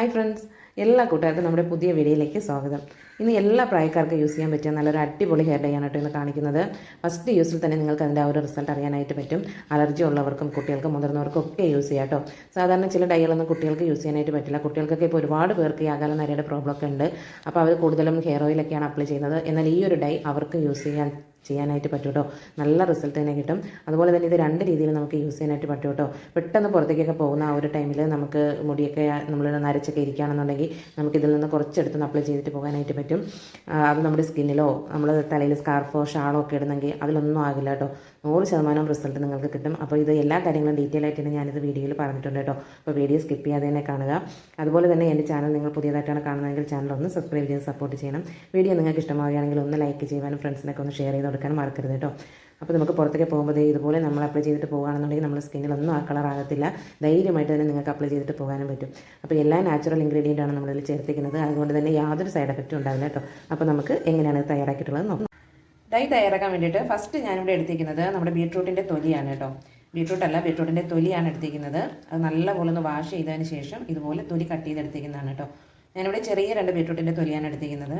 Hi friends എല്ലാ കൂട്ടുകാർക്കും നമ്മുടെ പുതിയ വീഡിയോയിലേക്ക് സ്വാഗതം. ഇന്ന് എല്ലാ പ്രായക്കാർക്കും യൂസ് ചെയ്യാൻ പറ്റിയ നല്ലൊരു അടിപൊളി ഹെയർ ഡേ ആണ് ഇന്ന് കാണിക്കുന്നത്. ഫസ്റ്റ് യൂസിൽ തന്നെ നിങ്ങൾക്ക് അതിന്റെ ഒരു റിസൾട്ട് അറിയാനായിട്ട് പറ്റും. അലർജി ഉള്ളവർക്കും കുട്ടികൾക്കും മുതിർന്നവർക്കും ഒക്കെ യൂസ് ചെയ്യാം കേട്ടോ. സാധാരണ ചില ഡൈകളൊന്നും കുട്ടികൾക്ക് യൂസ് ചെയ്യാനായിട്ട് പറ്റില്ല. കുട്ടികൾക്കൊക്കെ ഇപ്പോൾ ഒരുപാട് പേർക്ക് ഈ അകാല നരയുടെ പ്രോബ്ലം ഒക്കെ ഉണ്ട്. അപ്പോൾ അവർ കൂടുതലും ഹെയർ ഓയിലൊക്കെയാണ് അപ്ലൈ ചെയ്യുന്നത്. എന്നാൽ ഈ ഒരു ഡൈ അവർക്ക് യൂസ് ചെയ്യാൻ ചെയ്യാനായിട്ട് പറ്റും കേട്ടോ നല്ല റിസൾട്ട് തന്നെ കിട്ടും. അതുപോലെ തന്നെ ഇത് രണ്ട് രീതിയിൽ നമുക്ക് യൂസ് ചെയ്യാനായിട്ട് പറ്റും കേട്ടോ പെട്ടെന്ന് പുറത്തേക്കൊക്കെ പോകുന്ന ആ ഒരു ടൈമിൽ നമുക്ക് മുടിയൊക്കെ നമ്മൾ നരച്ചൊക്കെ ഇരിക്കുകയാണെന്നുണ്ടെങ്കിൽ നമുക്ക് ഇതിൽ നിന്ന് കുറച്ചെടുത്ത് അപ്ലൈ ചെയ്തിട്ട് പോകാനായിട്ട് പറ്റും. അത് നമ്മുടെ സ്കിന്നിലോ നമ്മൾ തലയിൽ സ്കാർഫോ ഷാളോ ഒക്കെ ഇടുന്നെങ്കിൽ അതിലൊന്നും ആകില്ല കേട്ടോ. നൂറ് ശതമാനം റിസൾട്ട് നിങ്ങൾക്ക് കിട്ടും. അപ്പോൾ ഇത് എല്ലാ കാര്യങ്ങളും ഡീറ്റെയിൽ ആയിട്ട് തന്നെ ഞാനിത് വീഡിയോയിൽ പറഞ്ഞിട്ടുണ്ട് കേട്ടോ. അപ്പോൾ വീഡിയോ സ്കിപ്പ് ചെയ്യാതെ തന്നെ കാണുക. അതുപോലെ തന്നെ എന്റെ ചാനൽ നിങ്ങൾ പുതിയതായിട്ടാണ് കാണുന്നതെങ്കിൽ ചാനൽ ഒന്ന് സബ്സ്ക്രൈബ് ചെയ്ത് സപ്പോർട്ട് ചെയ്യണം. വീഡിയോ നിങ്ങൾക്ക് ഇഷ്ടമാവുകയാണെങ്കിൽ ഒന്ന് ലൈക്ക് ചെയ്യാനും ഫ്രണ്ട്സിനൊക്കെ ഒന്ന് ഷെയർ ചെയ്ത് കൊടുക്കാനും മറക്കരുത് കേട്ടോ. അപ്പോൾ നമുക്ക് പുറത്തേക്ക് പോകുമ്പോൾ ഇതുപോലെ നമ്മൾ അപ്ലൈ ചെയ്തിട്ട് പോകുകയാണെന്നുണ്ടെങ്കിൽ നമ്മുടെ സ്കിന്നിലൊന്നും ആ കളർ ആകത്തില്ല. ധൈര്യമായിട്ട് തന്നെ നിങ്ങൾക്ക് അപ്ലൈ ചെയ്തിട്ട് പോകാനും പറ്റും. അപ്പോൾ എല്ലാ നാച്ചുറൽ ഇൻഗ്രീഡിയന്റ് ആണ് നമ്മളിൽ ചേർത്തിരിക്കുന്നത്. അതുകൊണ്ട് തന്നെ യാതൊരു സൈഡ് എഫക്റ്റും ഉണ്ടാവില്ല കേട്ടോ. അപ്പോൾ നമുക്ക് എങ്ങനെയാണ് തയ്യാറാക്കിയിട്ടുള്ളത് നോക്കാം. ഡൈ തയ്യാറാക്കാൻ വേണ്ടിയിട്ട് ഫസ്റ്റ് ഞാനിവിടെ എടുത്തിരിക്കുന്നത് നമ്മുടെ ബീട്രൂട്ടിന്റെ തൊലിയാണ് കേട്ടോ. ബീട്രൂട്ടല്ല ബീട്രൂട്ടിന്റെ തൊലിയാണ് എടുത്തിരിക്കുന്നത്. അത് നല്ലപോലെ ഒന്ന് വാഷ് ചെയ്തതിന് ശേഷം ഇതുപോലെ തൊലി കട്ട് ചെയ്തെടുത്തിരിക്കുന്നതാണ് കേട്ടോ. ഞാനിവിടെ ചെറിയ രണ്ട് ബീട്രൂട്ടിന്റെ തൊലിയാണ് എടുത്തിരിക്കുന്നത്.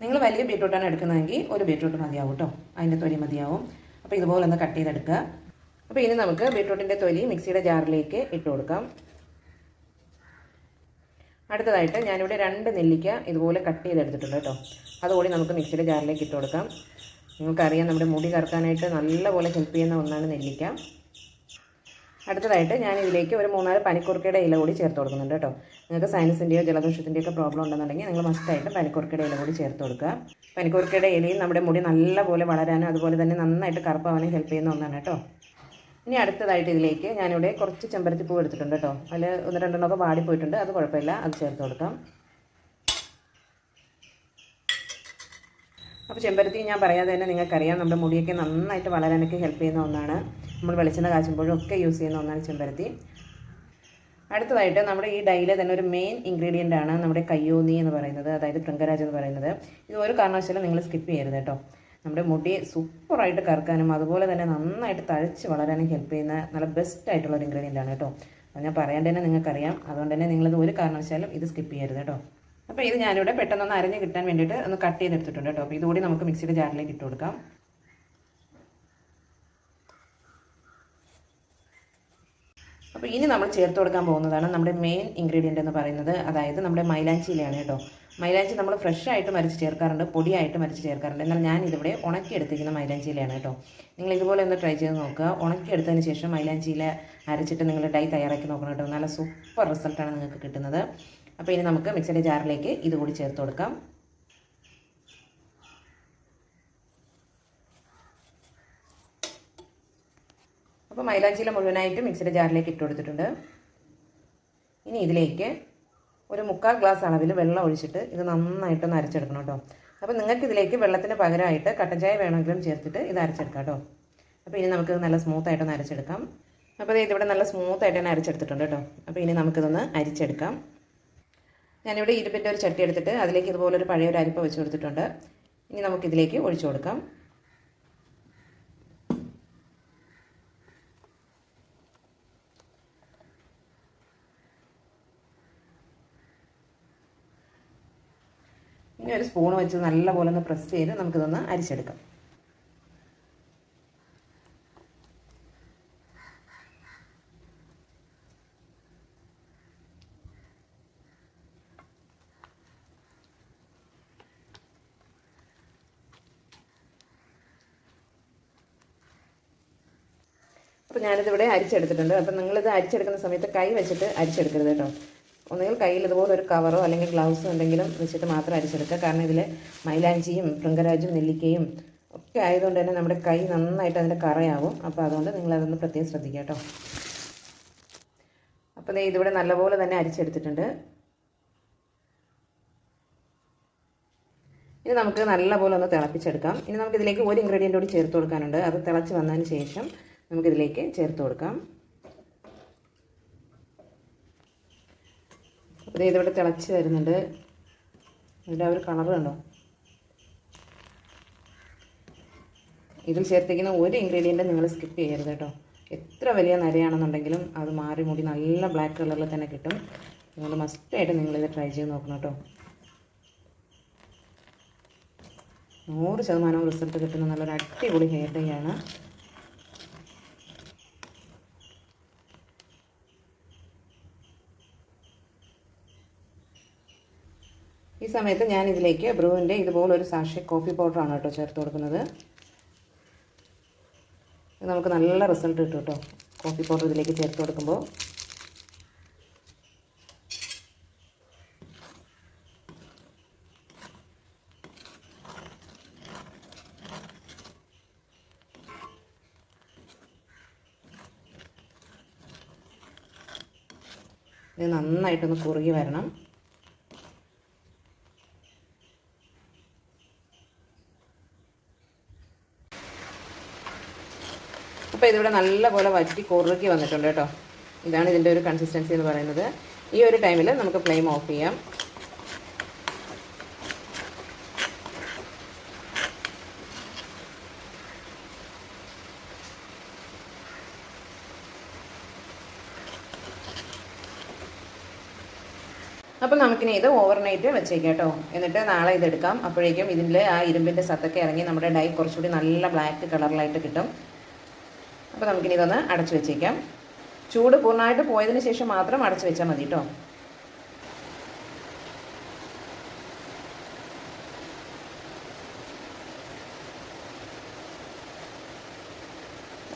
നിങ്ങൾ വലിയ ബീട്രൂട്ടാണ് എടുക്കുന്നതെങ്കിൽ ഒരു ബീട്രൂട്ട് മതിയാവും കേട്ടോ. അതിന്റെ തൊലി മതിയാവും. അപ്പോൾ ഇതുപോലെ ഒന്ന് കട്ട് ചെയ്തെടുക്കുക. അപ്പോൾ ഇനി നമുക്ക് ബീട്രൂട്ടിന്റെ തൊലി മിക്സിയുടെ ജാറിലേക്ക് ഇട്ട് കൊടുക്കാം. അടുത്തതായിട്ട് ഞാനിവിടെ രണ്ട് നെല്ലിക്ക ഇതുപോലെ കട്ട് ചെയ്തെടുത്തിട്ടുണ്ട് കേട്ടോ. അതുകൂടി നമുക്ക് മിക്സിയുടെ ജാറിലേക്ക് ഇട്ട് കൊടുക്കാം. നിങ്ങൾക്കറിയാം നമ്മുടെ മുടി കറക്കാനായിട്ട് നല്ലപോലെ ഹെൽപ്പ് ചെയ്യുന്ന ഒന്നാണ് നെല്ലിക്ക. അടുത്തതായിട്ട് ഞാൻ ഇതിലേക്ക് ഒരു മൂന്നാൽ പനിക്കുറുക്കയുടെ ഇല കൂടി ചേർത്ത് കൊടുക്കുന്നുണ്ട് കേട്ടോ. നിങ്ങൾക്ക് സൈനസിന്റെയോ ജലദോഷത്തിന്റെയോ ഒക്കെ പ്രോബ്ലം ഉണ്ടെന്നുണ്ടെങ്കിൽ നിങ്ങൾ മസ്റ്റായിട്ട് പനിക്കുറുക്കയുടെ ഇല കൂടി ചേർത്ത് കൊടുക്കുക. പനിക്കുറുക്കയുടെ ഇലയും നമ്മുടെ മുടി നല്ലപോലെ വളരാനും അതുപോലെ തന്നെ നന്നായിട്ട് കറുപ്പാവാനും ഹെൽപ്പ് ചെയ്യുന്ന ഒന്നാണ് കേട്ടോ. ഇനി അടുത്തതായിട്ട് ഇതിലേക്ക് ഞാനിവിടെ കുറച്ച് ചെമ്പരത്തി പൂ എടുത്തിട്ടുണ്ട് കേട്ടോ. അതിൽ ഒന്ന് രണ്ടെണ്ണമൊക്കെ വാടിപ്പോയിട്ടുണ്ട്. അത് കുഴപ്പമില്ല. അത് ചേർത്ത് കൊടുക്കാം. അപ്പോൾ ചെമ്പരത്തി ഞാൻ പറയാതെ തന്നെ നിങ്ങൾക്കറിയാം. നമ്മുടെ മുടിയൊക്കെ നന്നായിട്ട് വളരാനൊക്കെ ഹെൽപ്പ് ചെയ്യുന്ന ഒന്നാണ്. നമ്മൾ വെളിച്ചെണ്ണ കാച്ചുമ്പോഴും ഒക്കെ യൂസ് ചെയ്യുന്ന ഒന്നാണ് ചെമ്പരത്തി. അടുത്തതായിട്ട് നമ്മുടെ ഈ ഡൈയിലെ തന്നെ ഒരു മെയിൻ ഇൻഗ്രീഡിയന്റ് ആണ് നമ്മുടെ കയ്യോന്നി എന്ന് പറയുന്നത്. അതായത് ഭൃംഗരാജ് എന്ന് പറയുന്നത്. ഇത് ഒരു കാരണവശാലും നിങ്ങൾ സ്കിപ്പ് ചെയ്യരുത് കേട്ടോ. നമ്മുടെ മുടി സൂപ്പറായിട്ട് കറക്കാനും അതുപോലെ തന്നെ നന്നായിട്ട് തഴച്ച് വളരാനും ഹെൽപ്പ് ചെയ്യുന്ന നല്ല ബെസ്റ്റ് ആയിട്ടുള്ള ഒരു ഇൻഗ്രീഡിയന്റ് ആണ് കേട്ടോ. ഞാൻ പറയാണ്ട് തന്നെ നിങ്ങൾക്കറിയാം. അതുകൊണ്ട് തന്നെ നിങ്ങളിത് ഒരു കാരണവശാലും ഇത് സ്കിപ്പ് ചെയ്യരുത് കേട്ടോ. അപ്പോൾ ഇത് ഞാനിവിടെ പെട്ടെന്നൊന്ന് അരഞ്ഞ് കിട്ടാൻ വേണ്ടിയിട്ട് ഒന്ന് കട്ട് ചെയ്തെടുത്തിട്ടുണ്ട് കേട്ടോ. അപ്പോൾ ഇതുകൂടി നമുക്ക് മിക്സിയുടെ ജാറിലേക്ക് ഇട്ട് കൊടുക്കാം. അപ്പോൾ ഇനി നമ്മൾ ചേർത്ത് കൊടുക്കാൻ പോകുന്നതാണ് നമ്മുടെ മെയിൻ ഇൻഗ്രീഡിയന്റ് എന്ന് പറയുന്നത്. അതായത് നമ്മുടെ മൈലാഞ്ചിയിലാണ് കേട്ടോ. മൈലാഞ്ചി നമ്മൾ ഫ്രഷ് ആയിട്ട് മരിച്ച് ചേർക്കാറുണ്ട് പൊടിയായിട്ട് മരിച്ച് ചേർക്കാറുണ്ട്. എന്നാൽ ഞാൻ ഇതിവിടെ ഉണക്കിയെടുത്തിരിക്കുന്ന മൈലാഞ്ചിയിലാണ് കേട്ടോ. നിങ്ങൾ ഇതുപോലെ ഒന്ന് ട്രൈ ചെയ്ത് നോക്കുക. ഉണക്കിയെടുത്തതിന് ശേഷം മൈലാഞ്ചിയിൽ അരച്ചിട്ട് നിങ്ങൾ ഡൈ തയ്യാറാക്കി നോക്കണം കേട്ടോ. നല്ല സൂപ്പർ റിസൾട്ടാണ് നിങ്ങൾക്ക് കിട്ടുന്നത്. അപ്പോൾ ഇനി നമുക്ക് മിക്സിയുടെ ജാറിലേക്ക് ഇതുകൂടി ചേർത്ത് കൊടുക്കാം. അപ്പോൾ മൈലാഞ്ചിയില മുഴുവനായിട്ട് മിക്സിയുടെ ജാറിലേക്ക് ഇട്ട് കൊടുത്തിട്ടുണ്ട്. ഇനി ഇതിലേക്ക് ഒരു മുക്കാൽ ഗ്ലാസ് അളവിൽ വെള്ളം ഒഴിച്ചിട്ട് ഇത് നന്നായിട്ടൊന്ന് അരച്ചെടുക്കണം കേട്ടോ. അപ്പോൾ നിങ്ങൾക്ക് ഇതിലേക്ക് വെള്ളത്തിന് പകരമായിട്ട് കട്ടൻ ചായ വേണമെങ്കിലും ചേർത്തിട്ട് ഇത് അരച്ചെടുക്കാം കേട്ടോ. അപ്പോൾ ഇനി നമുക്ക് നല്ല സ്മൂത്തായിട്ടൊന്ന് അരച്ചെടുക്കാം. അപ്പോൾ ഇത് ഇവിടെ നല്ല സ്മൂത്തായിട്ട് തന്നെ അരച്ചെടുത്തിട്ടുണ്ട് കേട്ടോ. അപ്പോൾ ഇനി നമുക്കിതൊന്ന് അരിച്ചെടുക്കാം. ഞാനിവിടെ ഇരുമ്പിന്റെ ഒരു ചട്ടി എടുത്തിട്ട് അതിലേക്ക് ഇതുപോലൊരു പഴയൊരു അരിപ്പ വെച്ച് കൊടുത്തിട്ടുണ്ട്. ഇനി നമുക്കിതിലേക്ക് ഒഴിച്ചു കൊടുക്കാം. ഇനി ഒരു സ്പൂൺ വെച്ച് നല്ലപോലെ ഒന്ന് പ്രസ് ചെയ്ത് നമുക്കിതൊന്ന് അരിച്ചെടുക്കാം. അപ്പോൾ ഞാനിതിവിടെ അരിച്ചെടുത്തിട്ടുണ്ട്. അപ്പം നിങ്ങളിത് അരിച്ചെടുക്കുന്ന സമയത്ത് കൈ വെച്ചിട്ട് അരിച്ചെടുക്കരുത് കേട്ടോ. ഒന്നുകിൽ കയ്യിൽ ഇതുപോലെ ഒരു കവറോ അല്ലെങ്കിൽ ഗ്ലൗസോ എന്തെങ്കിലും വെച്ചിട്ട് മാത്രം അരിച്ചെടുക്കുക. കാരണം ഇതിൽ മൈലാഞ്ചിയും പൃങ്കരാജും നെല്ലിക്കയും ഒക്കെ ആയതുകൊണ്ട് തന്നെ നമ്മുടെ കൈ നന്നായിട്ട് അതിന്റെ കറയാവും. അപ്പോൾ അതുകൊണ്ട് നിങ്ങളതൊന്ന് പ്രത്യേകം ശ്രദ്ധിക്കുക കേട്ടോ. അപ്പോൾ ഇതിവിടെ നല്ലപോലെ തന്നെ അരിച്ചെടുത്തിട്ടുണ്ട്. ഇനി നമുക്ക് നല്ലപോലെ ഒന്ന് തിളപ്പിച്ചെടുക്കാം. ഇനി നമുക്കിതിലേക്ക് ഒരു ഇൻഗ്രീഡിയന്റ് കൂടി ചേർത്ത് കൊടുക്കാനുണ്ട്. അത് തിളച്ച് വന്നതിന് ശേഷം നമുക്കിതിലേക്ക് ചേർത്ത് കൊടുക്കാം. അപ്പോൾ ഇതിവിടെ തിളച്ച് വരുന്നുണ്ട്. ആ ഒരു കളർ കണ്ടോ? ഇതിൽ ചേർത്തിരിക്കുന്ന ഒരു ഇൻഗ്രീഡിയന്റും നിങ്ങൾ സ്കിപ്പ് ചെയ്യരുത് കേട്ടോ. എത്ര വലിയ നരയാണെന്നുണ്ടെങ്കിലും അത് മാറി മൂടി നല്ല ബ്ലാക്ക് കളറിൽ തന്നെ കിട്ടും. നിങ്ങൾ മസ്റ്റായിട്ട് നിങ്ങളിത് ട്രൈ ചെയ്ത് നോക്കണം കേട്ടോ. നൂറ് ശതമാനവും റിസൾട്ട് കിട്ടുന്ന നല്ലൊരു അടിപൊളി ഹെയർ ഡേ ആണ്. ഈ സമയത്ത് ഞാൻ ഇതിലേക്ക് ബ്രൂവിന്റെ ഇതുപോലൊരു സാഷെ കോഫി പൗഡറാണ് കേട്ടോ ചേർത്ത് കൊടുക്കുന്നത്. നമുക്ക് നല്ല റിസൾട്ട് കിട്ടും കേട്ടോ. കോഫി പൗഡർ ഇതിലേക്ക് ചേർത്ത് കൊടുക്കുമ്പോൾ. ഇത് നന്നായിട്ടൊന്ന് കുറുകി വരണം. അപ്പോൾ ഇതിവിടെ നല്ലപോലെ വറ്റി കുറുക്കി വന്നിട്ടുണ്ട് കേട്ടോ. ഇതാണ് ഇതിന്റെ ഒരു കൺസിസ്റ്റൻസി എന്ന് പറയുന്നത്. ഈ ഒരു ടൈമിൽ നമുക്ക് ഫ്ലെയിം ഓഫ് ചെയ്യാം. അപ്പം നമുക്കിനി ഇത് ഓവർനൈറ്റ് വെച്ചേക്കാം കേട്ടോ. എന്നിട്ട് നാളെ ഇതെടുക്കാം. അപ്പോഴേക്കും ഇതിന്റെ ആ ഇരുമ്പിന്റെ സത്തൊക്കെ ഇറങ്ങി നമ്മുടെ ഡൈ കുറച്ചുകൂടി നല്ല ബ്ലാക്ക് കളറിലായിട്ട് കിട്ടും. അപ്പോൾ നമുക്കിനി ഇതൊന്ന് അടച്ചു വെച്ചേക്കാം. ചൂട് പൂർണമായിട്ട് പോയതിന് ശേഷം മാത്രം അടച്ചു വെച്ചാൽ മതി കേട്ടോ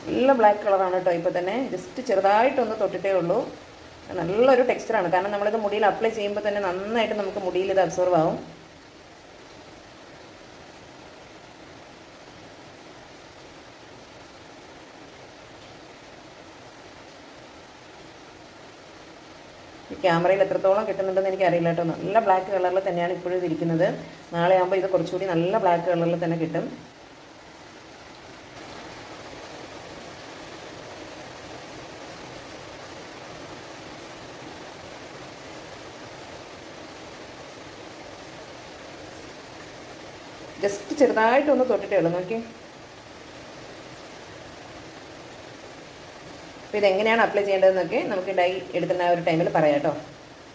നല്ല ബ്ലാക്ക് കളറാണ് കേട്ടോ ഇപ്പോൾ തന്നെ. ജസ്റ്റ് ചെറുതായിട്ടൊന്ന് തൊട്ടിട്ടേ ഉള്ളൂ. നല്ലൊരു ടെക്സ്ചറാണ് കാരണം നമ്മളിത് മുടിയിൽ അപ്ലൈ ചെയ്യുമ്പോൾ തന്നെ നന്നായിട്ട് നമുക്ക് മുടിയിൽ ഇത് അബ്സോർവ് ആവും. ക്യാമറയിൽ എത്രത്തോളം കിട്ടുന്നുണ്ടെന്ന് എനിക്കറിയില്ല കേട്ടോ. നല്ല ബ്ലാക്ക് കളറിൽ തന്നെയാണ് ഇപ്പോഴും ഇരിക്കുന്നത്. നാളെ ആകുമ്പോൾ ഇത് കുറച്ചുകൂടി നല്ല ബ്ലാക്ക് കളറിൽ തന്നെ കിട്ടും. ജസ്റ്റ് ചെറുതായിട്ടൊന്ന് തൊട്ടിട്ടേ ഉള്ളൂ നോക്കി അപ്പോൾ ഇതെങ്ങനെയാണ് അപ്ലൈ ചെയ്യേണ്ടതെന്നൊക്കെ നമുക്ക് ഡൈ എടുക്കുന്ന ആ ഒരു ടൈമിൽ പറയാം കേട്ടോ.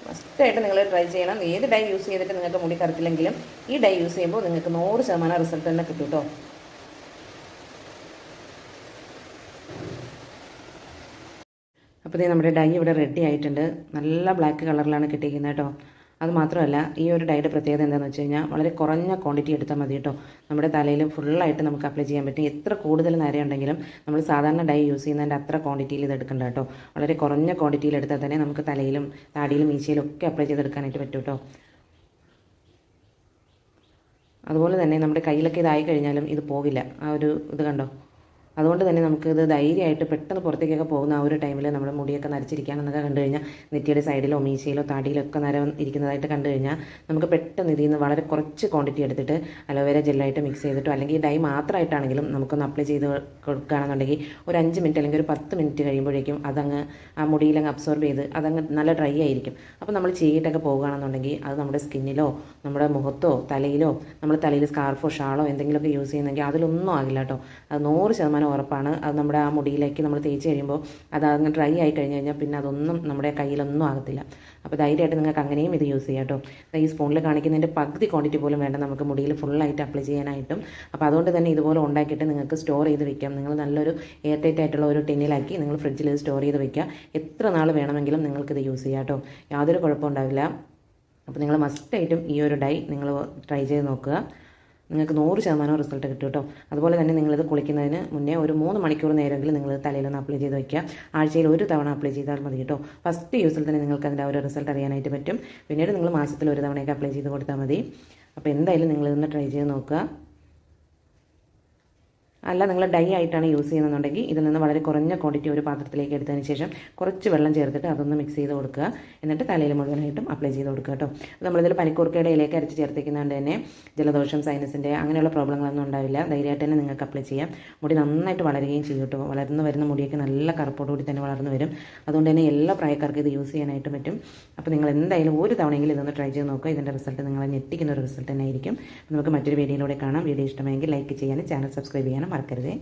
മസ്റ്റായിട്ട് നിങ്ങൾ ട്രൈ ചെയ്യണം. ഏത് ഡൈ യൂസ് ചെയ്തിട്ട് നിങ്ങൾക്ക് മുടി കറുത്തില്ലെങ്കിലും ഈ ഡൈ യൂസ് ചെയ്യുമ്പോൾ നിങ്ങൾക്ക് നൂറ് ശതമാനം റിസൾട്ട് തന്നെ കിട്ടും കേട്ടോ. അപ്പോൾ ഇതേ നമ്മുടെ ഡൈ ഇവിടെ റെഡി ആയിട്ടുണ്ട്. നല്ല ബ്ലാക്ക് കളറിലാണ് കിട്ടിയിരിക്കുന്നത് കേട്ടോ. അത് മാത്രമല്ല ഈ ഒരു ഡൈയുടെ പ്രത്യേകത എന്താണെന്ന് വെച്ച് കഴിഞ്ഞാൽ വളരെ കുറഞ്ഞ ക്വാണ്ടിറ്റി എടുത്താൽ മതി കേട്ടോ നമ്മുടെ തലയിൽ ഫുള്ളായിട്ട് നമുക്ക് അപ്ലൈ ചെയ്യാൻ പറ്റും. എത്ര കൂടുതൽ നരയുണ്ടെങ്കിലും നമ്മൾ സാധാരണ ഡൈ യൂസ് ചെയ്യുന്നതിന്റെ അത്ര ക്വാണ്ടിറ്റിയിൽ ഇത് എടുക്കണ്ട കേട്ടോ വളരെ കുറഞ്ഞ ക്വാണ്ടിറ്റിയിൽ എടുത്താൽ തന്നെ നമുക്ക് തലയിലും താടിയിലും മീശയിലും ഒക്കെ അപ്ലൈ ചെയ്തെടുക്കാനായിട്ട് പറ്റും കേട്ടോ അതുപോലെ തന്നെ നമ്മുടെ കയ്യിലൊക്കെ ഇതായി കഴിഞ്ഞാലും ഇത് പോകില്ല ആ ഒരു ഇത് കണ്ടോ? അതുകൊണ്ട് തന്നെ നമുക്കിത് ധൈര്യമായിട്ട് പെട്ടെന്ന് പുറത്തേക്കൊക്കെ പോകുന്ന ആ ഒരു ടൈമിൽ നമ്മുടെ മുടിയൊക്കെ നരച്ചിരിക്കാമെന്നൊക്കെ കണ്ടു കഴിഞ്ഞാൽ നെറ്റിയുടെ സൈഡിലോ മീശയിലോ താടിയിലോ ഒക്കെ നരം ഇരിക്കുന്നതായിട്ട് കണ്ടു കഴിഞ്ഞാൽ നമുക്ക് പെട്ടെന്ന് ഇതിൽ നിന്ന് വളരെ കുറച്ച് ക്വാണ്ടിറ്റി എടുത്തിട്ട് അലോവേര ജെല്ലായിട്ട് മിക്സ് ചെയ്തിട്ടോ അല്ലെങ്കിൽ ഡൈ മാത്രമായിട്ടാണെങ്കിലും നമുക്കൊന്ന് അപ്ലൈ ചെയ്ത് കൊടുക്കുകയാണെന്നുണ്ടെങ്കിൽ ഒരു അഞ്ച് മിനിറ്റ് അല്ലെങ്കിൽ ഒരു പത്ത് മിനിറ്റ് കഴിയുമ്പോഴേക്കും അതങ്ങ് ആ മുടിയിലങ്ങ് അബ്സോർബ് ചെയ്ത് അതങ്ങ് നല്ല ഡ്രൈ ആയിരിക്കും. അപ്പോൾ നമ്മൾ ചെയ്തിട്ടൊക്കെ പോകുകയാണെന്നുണ്ടെങ്കിൽ അത് നമ്മുടെ സ്കിന്നിലോ നമ്മുടെ മുഖത്തോ തലയിലോ നമ്മൾ തലയിൽ സ്കാർഫോ ഷാളോ എന്തെങ്കിലുമൊക്കെ യൂസ് ചെയ്യുന്നെങ്കിൽ അതിലൊന്നും ആകില്ല കേട്ടോ. അത് നൂറ് ഉറപ്പാണ് അത് നമ്മുടെ ആ മുടിയിലേക്ക് നമ്മൾ തേച്ച് കഴിയുമ്പോൾ അത് അങ്ങ് ഡ്രൈ ആയി കഴിഞ്ഞ് കഴിഞ്ഞാൽ പിന്നെ അതൊന്നും നമ്മുടെ കയ്യിലൊന്നും ആകത്തില്ല. അപ്പോൾ ധൈര്യമായിട്ട് നിങ്ങൾക്ക് അങ്ങനെയും ഇത് യൂസ് ചെയ്യാം കേട്ടോ. ഈ സ്പൂണിൽ കാണിക്കുന്നതിന്റെ പകുതി ക്വാണ്ടിറ്റി പോലും വേണ്ട നമുക്ക് മുടിയിൽ ഫുള്ളായിട്ട് അപ്ലൈ ചെയ്യാനായിട്ടും. അപ്പോൾ അതുകൊണ്ട് തന്നെ ഇതുപോലെ ഉണ്ടാക്കിയിട്ട് നിങ്ങൾക്ക് സ്റ്റോർ ചെയ്ത് വെക്കാം. നിങ്ങൾ നല്ലൊരു എയർ ടൈറ്റ് ആയിട്ടുള്ള ഒരു ടിന്നിലാക്കി നിങ്ങൾ ഫ്രിഡ്ജിൽ സ്റ്റോർ ചെയ്ത് വെക്കുക. എത്ര നാൾ വേണമെങ്കിലും നിങ്ങൾക്കിത് യൂസ് ചെയ്യാം കേട്ടോ. യാതൊരു കുഴപ്പമുണ്ടാവില്ല അപ്പോൾ നിങ്ങൾ മസ്റ്റായിട്ടും ഈ ഒരു ഡൈ നിങ്ങൾ ട്രൈ ചെയ്ത് നോക്കുക. നിങ്ങൾക്ക് നൂറ് ശതമാനം റിസൾട്ട് കിട്ടും കേട്ടോ. അതുപോലെ തന്നെ നിങ്ങളിത് കുളിക്കുന്നതിന് മുന്നേ ഒരു മൂന്ന് മണിക്കൂർ നേരമെങ്കിലും നിങ്ങൾ തലയിലൊന്ന് അപ്ലൈ ചെയ്ത് വയ്ക്കുക ആഴ്ചയിൽ ഒരു തവണ അപ്ലൈ ചെയ്താൽ മതി കേട്ടോ. ഫസ്റ്റ് യൂസിൽ തന്നെ നിങ്ങൾക്ക് അതിന്റെ ഒരു റിസൾട്ട് അറിയാനായിട്ട് പറ്റും. പിന്നീട് നിങ്ങൾ മാസത്തിൽ ഒരു തവണയൊക്കെ അപ്ലൈ ചെയ്ത് കൊടുത്താൽ മതി. അപ്പോൾ എന്തായാലും നിങ്ങളിതൊന്ന് ട്രൈ ചെയ്ത് നോക്കുക. അല്ല നിങ്ങൾ ഡൈ ആയിട്ടാണ് യൂസ് ചെയ്യുന്നതെന്നുണ്ടെങ്കിൽ ഇതിൽ നിന്ന് വളരെ കുറഞ്ഞ ക്വാണ്ടിറ്റി ഒരു പാത്രത്തിലേക്ക് എടുത്തതിന് ശേഷം കുറച്ച് വെള്ളം ചേർത്തിട്ട് അതൊന്ന് മിക്സ് ചെയ്ത് കൊടുക്കുക. എന്നിട്ട് തലയിൽ മുഴുവനായിട്ടും അപ്ലൈ ചെയ്ത് കൊടുക്കുക കേട്ടോ. നമ്മളിതിൽ പനിക്കൂർക്കയുടെ ഇലയൊക്കെ അരച്ച് ചേർത്തിക്കുന്നതുകൊണ്ട് തന്നെ ജലദോഷം സൈനസിന്റെ അങ്ങനെയുള്ള പ്രോബ്ലങ്ങളൊന്നും ഉണ്ടാവില്ല. ധൈര്യമായിട്ട് തന്നെ നിങ്ങൾക്ക് അപ്ലൈ ചെയ്യാം. മുടി നന്നായിട്ട് വളരുകയും ചെയ്യും കേട്ടോ. വളർന്നു വരുന്ന മുടിയൊക്കെ നല്ല കറുപ്പോടുകൂടി തന്നെ വളർന്നു വരും. അതുകൊണ്ട് തന്നെ എല്ലാ പ്രായക്കാർക്കും ഇത് യൂസ് ചെയ്യാനായിട്ട് പറ്റും. അപ്പോൾ നിങ്ങൾ എന്തായാലും ഒരു തവണയെങ്കിലും ഇതൊന്ന് ട്രൈ ചെയ്ത് നോക്കുക. ഇതിന്റെ റിസൾട്ട് നിങ്ങളെ ഞെട്ടിക്കുന്ന ഒരു റിസൾട്ട് തന്നെ ആയിരിക്കും നമുക്ക് മറ്റൊരു വീഡിയോയിലൂടെ കാണാം. വീഡിയോ ഇഷ്ടമായെങ്കിൽ ലൈക്ക് ചെയ്യാനും ചാനൽ സബ്സ്ക്രൈബ് ചെയ്യാനും മറക്കരുതേ